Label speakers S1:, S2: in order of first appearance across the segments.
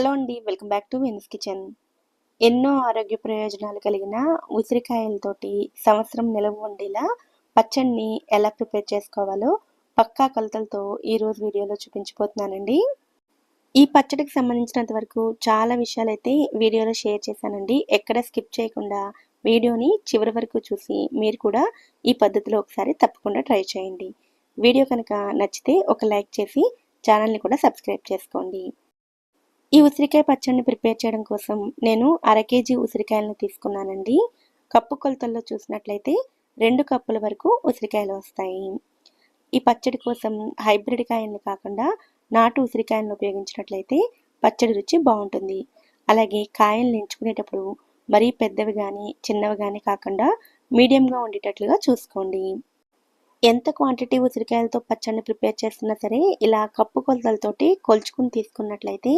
S1: Hello అండి welcome back to Vin's kitchen. ఎన్నో ఆరోగ్య ప్రయోజనాలు కలిగిన ఉసిరికాయలతోటి సంవత్సరం నిలవ ఉండేలా పచ్చడిని ఎలా ప్రిపేర్ చేసుకోవాలో పక్కా కొలతలతో ఈరోజు వీడియోలో చూపించిపోతున్నానండి ఈ పచ్చడికి సంబంధించినంత వరకు చాలా విషయాలు అయితే వీడియోలో షేర్ చేశానండి. ఎక్కడ స్కిప్ చేయకుండా వీడియోని చివరి వరకు చూసి మీరు కూడా ఈ పద్ధతిలో ఒకసారి తప్పకుండా ట్రై చేయండి. వీడియో కనుక నచ్చితే ఒక లైక్ చేసి ఛానల్ని కూడా సబ్స్క్రైబ్ చేసుకోండి. ఈ ఉసిరికాయ పచ్చడిని ప్రిపేర్ చేయడం కోసం నేను అర కేజీ ఉసిరికాయలను తీసుకున్నానండి. కప్పు కొలతల్లో చూసినట్లయితే రెండు కప్పుల వరకు ఉసిరికాయలు వస్తాయి. ఈ పచ్చడి కోసం హైబ్రిడ్ కాయలను కాకుండా నాటు ఉసిరికాయలను ఉపయోగించినట్లయితే పచ్చడి రుచి బాగుంటుంది. అలాగే కాయలను ఎంచుకునేటప్పుడు మరీ పెద్దవి కానీ చిన్నవి కానీ కాకుండా మీడియంగా ఉండేటట్లుగా చూసుకోండి. ఎంత క్వాంటిటీ ఉసిరికాయలతో పచ్చడిని ప్రిపేర్ చేస్తున్నా సరే ఇలా కప్పు కొలతలతోటి కొలుచుకుని తీసుకున్నట్లయితే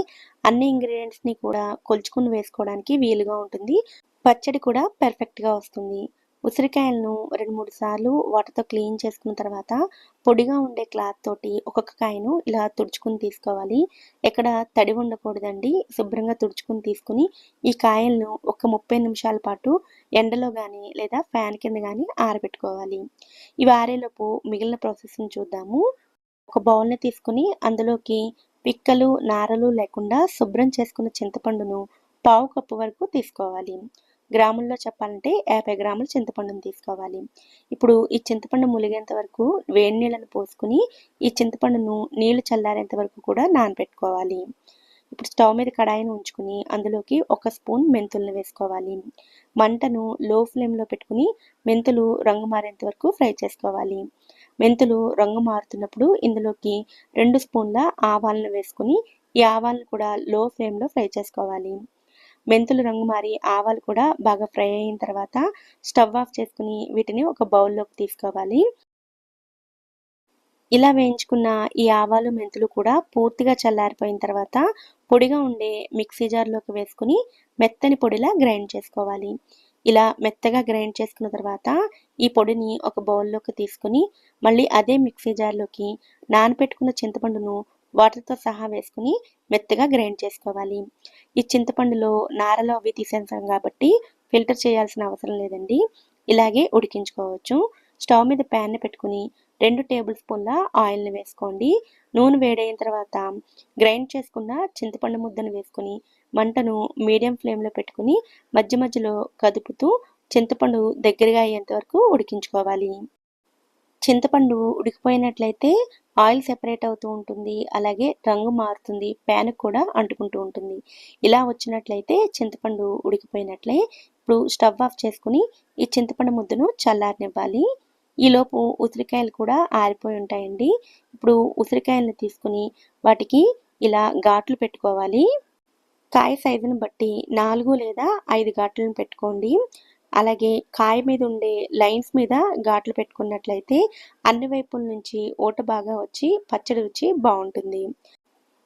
S1: అన్ని ఇంగ్రీడియంట్స్ని కూడా కొలుచుకుని వేసుకోవడానికి వీలుగా ఉంటుంది. పచ్చడి కూడా పర్ఫెక్ట్గా వస్తుంది. ఉసిరికాయలను రెండు మూడు సార్లు వాటర్తో క్లీన్ చేసుకున్న తర్వాత పొడిగా ఉండే క్లాత్ తోటి ఒక్కొక్క కాయను ఇలా తుడుచుకుని తీసుకోవాలి. ఎక్కడ తడి ఉండకూడదండి. శుభ్రంగా తుడుచుకుని తీసుకుని ఈ కాయలను ఒక ముప్పై నిమిషాల పాటు ఎండలో కానీ లేదా ఫ్యాన్ కింద కానీ ఆరబెట్టుకోవాలి. ఇవి ఆరేలోపు మిగిలిన ప్రాసెస్ని చూద్దాము. ఒక బౌల్ని తీసుకుని అందులోకి పిక్కలు నారలు లేకుండా శుభ్రం చేసుకున్న చింతపండును పావు కప్పు వరకు తీసుకోవాలి. గ్రాముల్లో చెప్పాలంటే యాభై గ్రాములు చింతపండును తీసుకోవాలి. ఇప్పుడు ఈ చింతపండు ములిగేంత వరకు వేడి నీళ్ళను పోసుకుని ఈ చింతపండును నీళ్ళు చల్లారేంత వరకు కూడా నానబెట్టుకోవాలి. ఇప్పుడు స్టవ్ మీద కడాయిని ఉంచుకుని అందులోకి ఒక స్పూన్ మెంతులను వేసుకోవాలి. మంటను లో ఫ్లేమ్లో పెట్టుకుని మెంతులు రంగు మారేంత వరకు ఫ్రై చేసుకోవాలి. మెంతులు రంగు మారుతున్నప్పుడు ఇందులోకి రెండు స్పూన్ల ఆవాలను వేసుకుని ఈ ఆవాలను కూడా లో ఫ్లేమ్లో ఫ్రై చేసుకోవాలి. మెంతులు రంగు మారి ఆవాలు కూడా బాగా ఫ్రై అయిన తర్వాత స్టవ్ ఆఫ్ చేసుకుని వీటిని ఒక బౌల్లోకి తీసుకోవాలి. ఇలా వేయించుకున్న ఈ ఆవాలు మెంతులు కూడా పూర్తిగా చల్లారిపోయిన తర్వాత పొడిగా ఉండే మిక్సీ జార్లోకి వేసుకుని మెత్తని పొడిలా గ్రైండ్ చేసుకోవాలి. ఇలా మెత్తగా గ్రైండ్ చేసుకున్న తర్వాత ఈ పొడిని ఒక బౌల్లోకి తీసుకుని మళ్ళీ అదే మిక్సీ జార్లోకి నానపెట్టుకున్న చింతపండును వాటర్తో సహా వేసుకుని మెత్తగా గ్రైండ్ చేసుకోవాలి. ఈ చింతపండులో నారలో అవి తీసేసాం కాబట్టి ఫిల్టర్ చేయాల్సిన అవసరం లేదండి. ఇలాగే ఉడికించుకోవచ్చు. స్టవ్ మీద ప్యాన్ని పెట్టుకుని రెండు టేబుల్ స్పూన్ల ఆయిల్ని వేసుకోండి. నూనె వేడైన తర్వాత గ్రైండ్ చేసుకున్న చింతపండు ముద్దను వేసుకుని మంటను మీడియం ఫ్లేమ్లో పెట్టుకుని మధ్య మధ్యలో కదుపుతూ చింతపండు దగ్గరగా అయ్యేంత వరకు ఉడికించుకోవాలి. చింతపండు ఉడికిపోయినట్లయితే ఆయిల్ సెపరేట్ అవుతూ ఉంటుంది. అలాగే రంగు మారుతుంది. ప్యాన్ కూడా అంటుకుంటూ ఉంటుంది. ఇలా వచ్చినట్లయితే చింతపండు ఉడికిపోయినట్లే ఇప్పుడు స్టవ్ ఆఫ్ చేసుకుని ఈ చింతపండు ముద్దను చల్లారనివ్వాలి. ఈలోపు ఉసిరికాయలు కూడా ఆరిపోయి ఉంటాయండి. ఇప్పుడు ఉసిరికాయలను తీసుకుని వాటికి ఇలా ఘాట్లు పెట్టుకోవాలి. కాయ సైజుని బట్టి నాలుగు లేదా ఐదు ఘాట్లను పెట్టుకోండి. అలాగే కాయ మీద ఉండే లైన్స్ మీద ఘాట్లు పెట్టుకున్నట్లయితే అన్ని వైపుల నుంచి ఊట బాగా వచ్చి పచ్చడి రుచి బాగుంటుంది.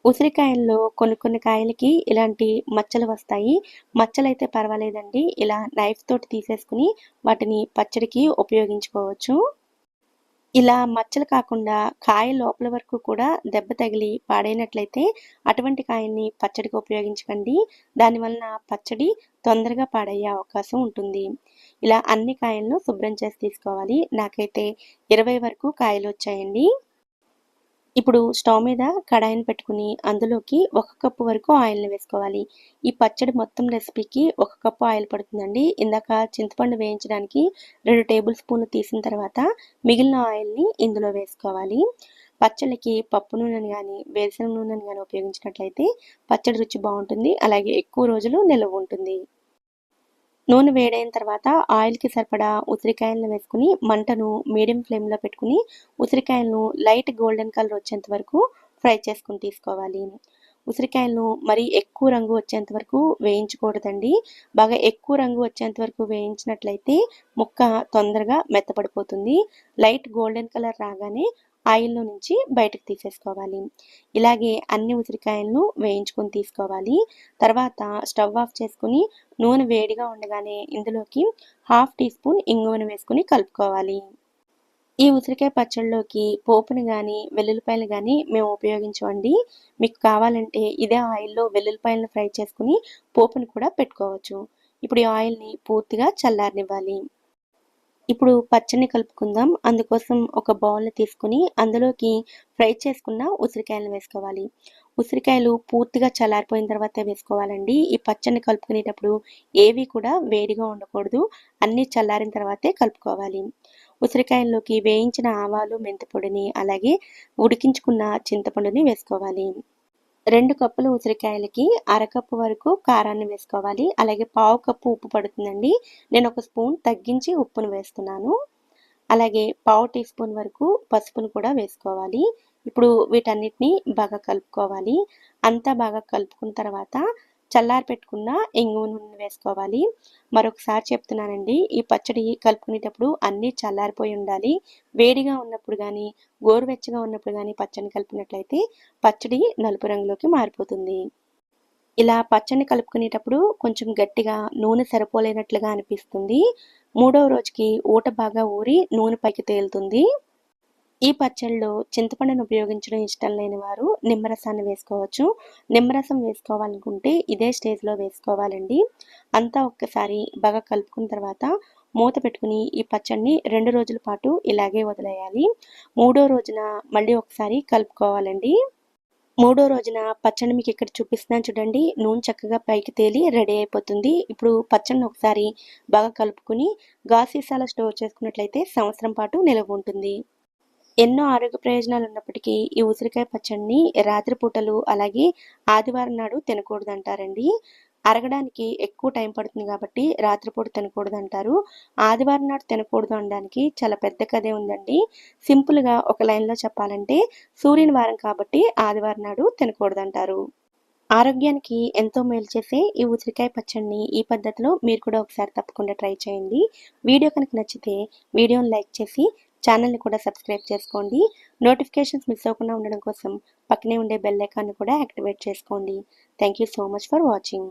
S1: ఉసిరికాయల్లో కొన్ని కొన్ని కాయలకి ఇలాంటి మచ్చలు వస్తాయి. మచ్చలు అయితే పర్వాలేదండి. ఇలా నైఫ్ తోటి తీసేసుకుని వాటిని పచ్చడికి ఉపయోగించుకోవచ్చు. ఇలా మచ్చలు కాకుండా కాయ లోపల వరకు కూడా దెబ్బ తగిలి పాడైనట్లయితే అటువంటి కాయల్ని పచ్చడికి ఉపయోగించకండి. దానివలన పచ్చడి తొందరగా పాడయ్యే అవకాశం ఉంటుంది. ఇలా అన్ని కాయలను శుభ్రం చేసి తీసుకోవాలి. నాకైతే ఇరవై వరకు కాయలు వచ్చాయండి. ఇప్పుడు స్టవ్ మీద కడాయిని పెట్టుకుని అందులోకి ఒక కప్పు వరకు ఆయిల్ని వేసుకోవాలి. ఈ పచ్చడి మొత్తం రెసిపీకి ఒక కప్పు ఆయిల్ పడుతుందండి. ఇందాక చింతపండు వేయించడానికి రెండు టేబుల్ స్పూన్లు తీసిన తర్వాత మిగిలిన ఆయిల్ని ఇందులో వేసుకోవాలి. పచ్చళ్ళకి పప్పు నూనెని కానీ వేరుశనగ నూనెని కానీ ఉపయోగించినట్లయితే పచ్చడి రుచి బాగుంటుంది. అలాగే ఎక్కువ రోజులు నిల్వ ఉంటుంది. నూనె వేడైన తర్వాత ఆయిల్కి సరిపడా ఉసిరికాయలను వేసుకుని మంటను మీడియం ఫ్లేమ్లో పెట్టుకుని ఉసిరికాయలను లైట్ గోల్డెన్ కలర్ వచ్చేంత వరకు ఫ్రై చేసుకుని తీసుకోవాలి. ఉసిరికాయలను మరీ ఎక్కువ రంగు వచ్చేంత వరకు వేయించకూడదండి. బాగా ఎక్కువ రంగు వచ్చేంత వరకు వేయించినట్లయితే ముక్క తొందరగా మెత్తపడిపోతుంది. లైట్ గోల్డెన్ కలర్ రాగానే ఆయిల్లో నుంచి బయటకు తీసేసుకోవాలి. ఇలాగే అన్ని ఉసిరికాయలను వేయించుకొని తీసుకోవాలి. తర్వాత స్టవ్ ఆఫ్ చేసుకుని నూనె వేడిగా ఉండగానే ఇందులోకి హాఫ్ టీ స్పూన్ ఇంగువను వేసుకుని కలుపుకోవాలి. ఈ ఉసిరికాయ పచ్చళ్ళలోకి పోపుని కానీ వెల్లుల్లిపాయలు కానీ మేము ఉపయోగించండి మీకు కావాలంటే ఇదే ఆయిల్లో వెల్లుల్లిపాయలను ఫ్రై చేసుకుని పోపుని కూడా పెట్టుకోవచ్చు. ఇప్పుడు ఈ ఆయిల్ని పూర్తిగా చల్లారనివ్వాలి. ఇప్పుడు పచ్చడిని కలుపుకుందాం. అందుకోసం ఒక బౌల్ని తీసుకుని అందులోకి ఫ్రై చేసుకున్న ఉసిరికాయలను వేసుకోవాలి. ఉసిరికాయలు పూర్తిగా చల్లారిపోయిన తర్వాత వేసుకోవాలండి. ఈ పచ్చడిని కలుపుకునేటప్పుడు ఏవి కూడా వేడిగా ఉండకూడదు. అన్నీ చల్లారిన తర్వాతే కలుపుకోవాలి. ఉసిరికాయల్లోకి వేయించిన ఆవాలు మెంతిపొడిని అలాగే ఉడికించుకున్న చింతపండుని వేసుకోవాలి. రెండు కప్పులు ఉసిరికాయలకి అరకప్పు వరకు కారాన్ని వేసుకోవాలి. అలాగే పావు కప్పు ఉప్పు పడుతుందండి. నేను ఒక స్పూన్ తగ్గించి ఉప్పును వేస్తున్నాను. అలాగే పావు టీ స్పూన్ వరకు పసుపును కూడా వేసుకోవాలి. ఇప్పుడు వీటన్నిటిని బాగా కలుపుకోవాలి. అంతా బాగా కలుపుకున్న తర్వాత చల్లారి పెట్టుకున్న ఇంగువ నూనె వేసుకోవాలి. మరొకసారి చెప్తున్నానండి ఈ పచ్చడి కలుపుకునేటప్పుడు అన్నీ చల్లారిపోయి ఉండాలి. వేడిగా ఉన్నప్పుడు కానీ గోరువెచ్చగా ఉన్నప్పుడు కానీ పచ్చడిని కలిపినట్లయితే పచ్చడి నలుపు రంగులోకి మారిపోతుంది. ఇలా పచ్చడిని కలుపుకునేటప్పుడు కొంచెం గట్టిగా నూనె సరిపోలేనట్లుగా అనిపిస్తుంది. మూడవ రోజుకి ఊట బాగా ఊరి నూనె పైకి తేలుతుంది. ఈ పచ్చళ్ళలో చింతపండును ఉపయోగించడం ఇష్టం లేని వారు నిమ్మరసాన్ని వేసుకోవచ్చు. నిమ్మరసం వేసుకోవాలనుకుంటే ఇదే స్టేజ్లో వేసుకోవాలండి. అంతా ఒక్కసారి బాగా కలుపుకున్న తర్వాత మూత పెట్టుకుని ఈ పచ్చడిని రెండు రోజుల పాటు ఇలాగే వదిలేయాలి. మూడో రోజున మళ్ళీ ఒకసారి కలుపుకోవాలండి. మూడో రోజున పచ్చడి మీకు ఇక్కడ చూపిస్తున్నాను చూడండి. నూనె చక్కగా పైకి తేలి రెడీ అయిపోతుంది. ఇప్పుడు పచ్చడిని ఒకసారి బాగా కలుపుకుని గాసీసాల స్టోర్ చేసుకున్నట్లయితే సంవత్సరం పాటు నిలవ ఉంటుంది. ఎన్నో ఆరోగ్య ప్రయోజనాలు ఉన్నప్పటికీ ఈ ఉసిరికాయ పచ్చడిని రాత్రిపూటలు అలాగే ఆదివారం నాడు తినకూడదు అంటారండి అరగడానికి ఎక్కువ టైం పడుతుంది కాబట్టి రాత్రిపూట తినకూడదు అంటారు ఆదివారం నాడు తినకూడదు అనడానికి చాలా పెద్ద కథే ఉందండి. సింపుల్గా ఒక లైన్లో చెప్పాలంటే సూర్యుని వారం కాబట్టి ఆదివారం నాడు తినకూడదు అంటారు ఆరోగ్యానికి ఎంతో మేలు చేసే ఈ ఉసిరికాయ పచ్చడిని ఈ పద్ధతిలో మీరు కూడా ఒకసారి తప్పకుండా ట్రై చేయండి. వీడియో కనుక నచ్చితే వీడియోని లైక్ చేసి ఛానల్ని కూడా సబ్స్క్రైబ్ చేసుకోండి. నోటిఫికేషన్స్ మిస్ అవ్వకుండా ఉండడం కోసం పక్కనే ఉండే బెల్ ఐకాన్ని కూడా యాక్టివేట్ చేసుకోండి. Thank you so much for watching.